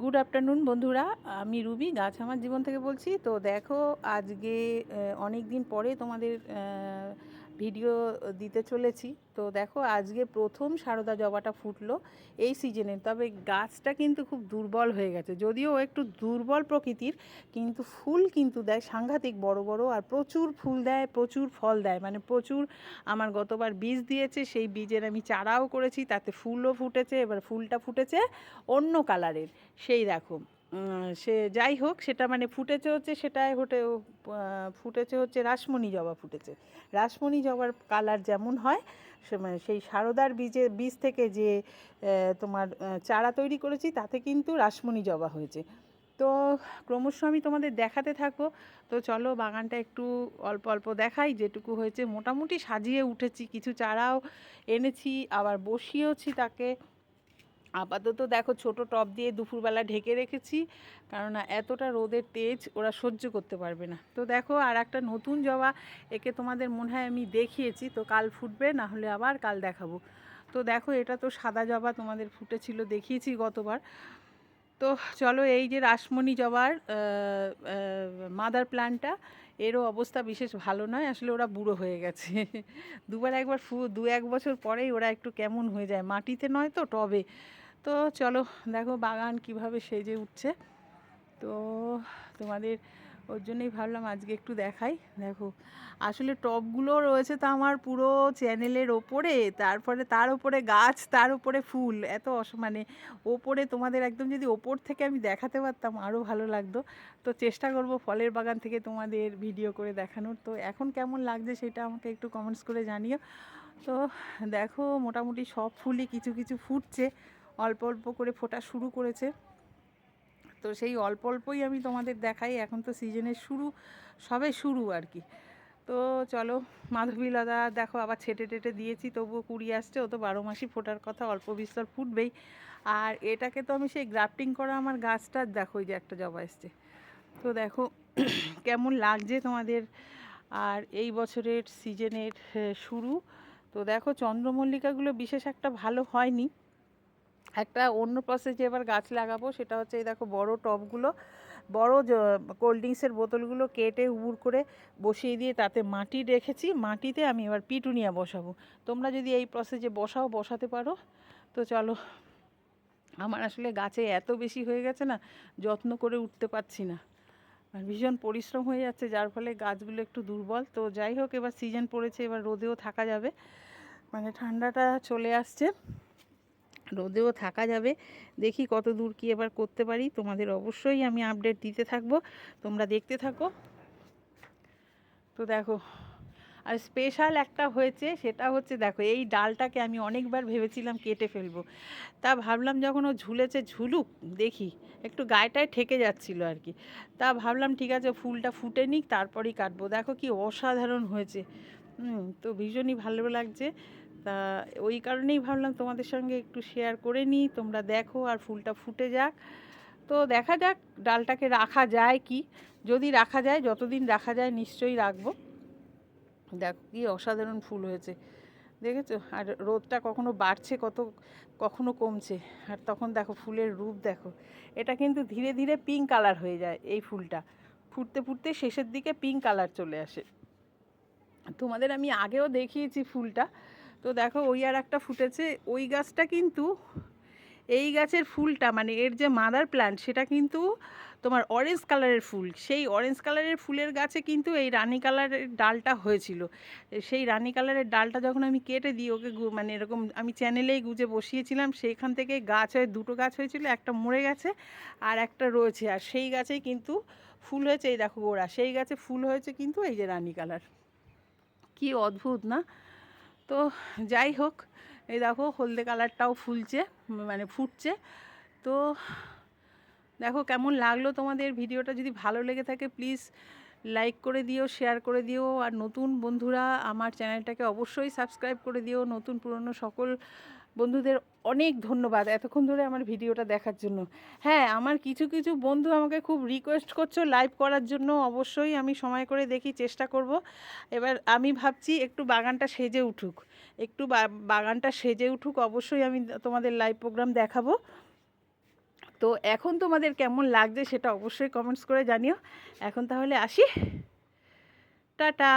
Good afternoon বন্ধুরা। আমি Ruby, গাছ আমার জীবন থেকে বলছি। তো দেখো, আজকে অনেক দিন পরে তোমাদের ভিডিও দিতে চলেছি। তো দেখো, আজকে প্রথম সারদা জবাটা ফুটলো এই সিজনে তবে গাছটা কিন্তু খুব দুর্বল হয়ে গেছে। যদিও একটু দুর্বল প্রকৃতির, কিন্তু ফুল কিন্তু দেয় সাংঘাতিক বড় বড় আর প্রচুর ফুল দেয়, প্রচুর ফল দেয়। মানে প্রচুর আমার গতবার বীজ দিয়েছে, সেই বীজের আমি চারাও করেছি, তাতে ফুলও ফুটেছে, এবার ফুলটা ফুটেছে অন্য কালারের সেই দেখো সে যাই হোক, সেটা মানে ফুটেছে হচ্ছে সেটাই হটে ফুটেছে হচ্ছে রাসমণি জবা ফুটেছে। রাসমণি জবার কালার যেমন হয়, সে মানে সেই সারদার বীজে, বীজ থেকে যে তোমার চারা তৈরি করেছি, তাতে কিন্তু রাসমণি জবা হয়েছে। তো ক্রমশ আমি তোমাদের দেখাতে থাকব। তো চলো বাগানটা একটু অল্প অল্প দেখাই, যেটুকু হয়েছে। মোটামুটি সাজিয়ে উঠেছি, কিছু চারাও এনেছি, আবার বসিয়েওছি তাকে। আপাতত দেখো ছোট টব দিয়ে দুপুরবেলা ঢেকে রেখেছি কারণ এতটা রোদের তেজ ওরা সহ্য করতে পারবে না। তো দেখো আর একটা নতুন জবা, একে তোমাদের মনে হয় আমি দেখিয়েছি, তো কাল ফুটবে না হলে আবার কাল দেখাবো। তো দেখো এটা তো সাদা জবা তোমাদের ফুটেছিল, দেখিয়েছি গতবার। তো চলো এই যে রাসমণি জবার মাদার প্ল্যান্টটা এরও অবস্থা বিশেষ ভালো নয়। আসলে ওরা বুড়ো হয়ে গেছে। দুবার একবার ফু, দু এক বছর পরেই ওরা একটু কেমন হয়ে যায়। মাটিতে নয় তো, টবে। তো চলো, দেখো বাগান কীভাবে সেজে উঠছে। তো তোমাদের ওর জন্যই ভাবলাম আজকে একটু দেখাই। দেখো, আসলে টবগুলো রয়েছে তো আমার পুরো চ্যানেলের ওপরে, তারপরে তার ওপরে গাছ, তার ওপরে ফুল, এত অস মানে ওপরে তোমাদের একদম যদি ওপর থেকে আমি দেখাতে পারতাম আরও ভালো লাগতো। তো চেষ্টা করব ফলের বাগান থেকে তোমাদের ভিডিও করে দেখানোর। তো এখন কেমন লাগছে সেটা আমাকে একটু কমেন্টস করে জানিও। তো দেখো, মোটামুটি সব ফুলই কিছু কিছু ফুটছে, অল্প অল্প করে ফোটা শুরু করেছে। তো সেই অল্প অল্পই আমি তোমাদের দেখাই। এখন তো সিজনের শুরু, সবে শুরু আর কি। তো চলো মাধবীলতা দেখো আবার ছেটে টেটে দিয়েছি, তবুও কুড়ি আসছে, ও তো বারো মাসই ফোটার কথা, অল্প বিস্তর ফুটবেই। আর এটাকে তো আমি সেই গ্রাফটিং করা আমার গাছটার দেখো যে একটা জবা এসছে। তো দেখো, কেমন লাগছে তোমাদের? আর এই বছরের সিজনের শুরু। তো দেখো চন্দ্রমল্লিকাগুলো বিশেষ একটা ভালো হয়নি। একটা অন্য প্রসেসে এবার গাছ লাগাবো, সেটা হচ্ছে এই দেখো বড় টবগুলো, বড় কোল্ড ড্রিঙ্কসের বোতলগুলো কেটে উবুর করে বসিয়ে দিয়ে তাতে মাটি রেখেছি, মাটিতে আমি এবার পিটুনিয়া বসাবো। তোমরা যদি এই প্রসেসে বসাও, বসাতে পারো। তো চলো, আমার আসলে গাছে এত বেশি হয়ে গেছে না, যত্ন করে উঠতে পারছি না। আর ভীষণ পরিশ্রম হয়ে যাচ্ছে, যার ফলে গাছগুলো একটু দুর্বল। তো যাই হোক, এবার সিজন পড়েছে, এবার রোদেও থাকা যাবে। মানে ঠান্ডাটা চলে আসছে। রোদেও থাকা যাবে। দেখি কত দূর কি এবার করতে পারি। তোমাদের অবশ্যই আমি আপডেট দিতে থাকব। তোমরা দেখতে থাকো। তো দেখো, আর স্পেশাল একটা হয়েছে, সেটা হচ্ছে দেখো, এই ডালটাকে আমি অনেকবার ভেবেছিলাম কেটে ফেলব। তা ভাবলাম যখন ও ঝুলেছে, ঝুলুক, দেখি, একটু গায়েটায় ঠেকে যাচ্ছিল আর কি। তা ভাবলাম ঠিক আছে ফুলটা ফুটে নিক, তারপরেই কাটবো। দেখো কি অসাধারণ হয়েছে। তো ভীষণই ভালো লাগছে। তা ওই কারণেই ভাবলাম তোমাদের সঙ্গে একটু শেয়ার করে নিই। তোমরা দেখো আর ফুলটা ফুটে যাক। তো দেখা যাক ডালটাকে রাখা যায় কি। যদি রাখা যায়, যতদিন রাখা যায় নিশ্চয়ই রাখব। দেখো কি অসাধারণ ফুল হয়েছে। দেখেছ? আর রোদটা কখনো বাড়ছে, কত, কখনো কমছে। আর তখন দেখো ফুলের রূপ দেখো। এটা কিন্তু ধীরে ধীরে পিঙ্ক কালার হয়ে যায় এই ফুলটা। ফুটতে ফুটতে শেষের দিকে পিঙ্ক কালার চলে আসে। তোমাদের আমি আগেও দেখিয়েছি ফুলটা। তো দেখো ওই আর একটা ফুটেছে, ওই গাছটা কিন্তু এই গাছের ফুলটা মানে এর যে মাদার প্ল্যান্ট সেটা কিন্তু তোমার অরেঞ্জ কালারের ফুল। সেই অরেঞ্জ কালারের ফুলের গাছে কিন্তু এই রানি কালারের ডালটা হয়েছিল। সেই রানি কালারের ডালটা যখন আমি কেটে দিই, ওকে মানে এরকম আমি চ্যানেলেই গুজে বসিয়েছিলাম, সেইখান থেকে গাছ হয়ে দুটো গাছ হয়েছিল, একটা মরে গেছে আর একটা রয়েছে। আর সেই গাছেই কিন্তু ফুল হয়েছে, এই দেখো গোড়া, সেই গাছে ফুল হয়েছে কিন্তু এই যে রানী কালার। কি অদ্ভুত, না? তো যাই হোক, এই দেখো হলদে কালারটাও ফুলছে মানে ফুটছে। তো দেখো কেমন লাগল তোমাদের ভিডিওটা, যদি ভালো লেগে থাকে প্লিজ লাইক করে দিও, শেয়ার করে দিও। আর নতুন বন্ধুরা আমার চ্যানেলটাকে অবশ্যই সাবস্ক্রাইব করে দিও। নতুন পুরনো সকল বন্ধুদের অনেক ধন্যবাদ এতক্ষণ ধরে আমার ভিডিওটা দেখার জন্য। হ্যাঁ আমার কিছু কিছু বন্ধু আমাকে খুব রিকোয়েস্ট করছ লাইভ করার জন্য। অবশ্যই আমি সময় করে দেখি, চেষ্টা করব। এবার আমি ভাবছি একটু বাগানটা সেজে উঠুক। একটু বাগানটা সেজে উঠুক, অবশ্যই আমি তোমাদের লাইভ প্রোগ্রাম দেখাবো। তো এখন তোমাদের কেমন লাগছে সেটা অবশ্যই কমেন্টস করে জানিও। এখন তাহলে আসি। টাটা!